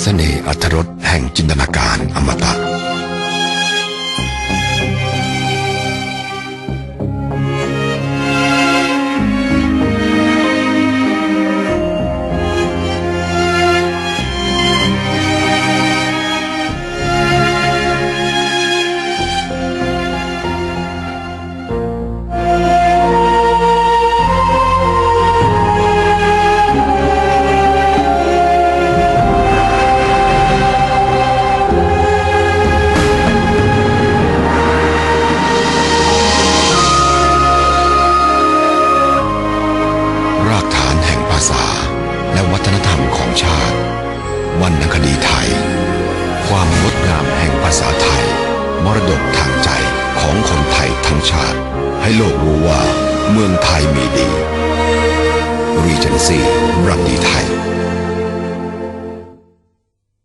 เสน่ห์อัธรสแห่งจินตนาการอมตะ ฒนธรรมของชาติ วรรณคดีไทย ความงดงามแห่งภาษาไทย มรดกทางใจของคนไทยทั้งชาติ ให้โลกรู้ว่าเมืองไทยมีดี Regency รักดีไทย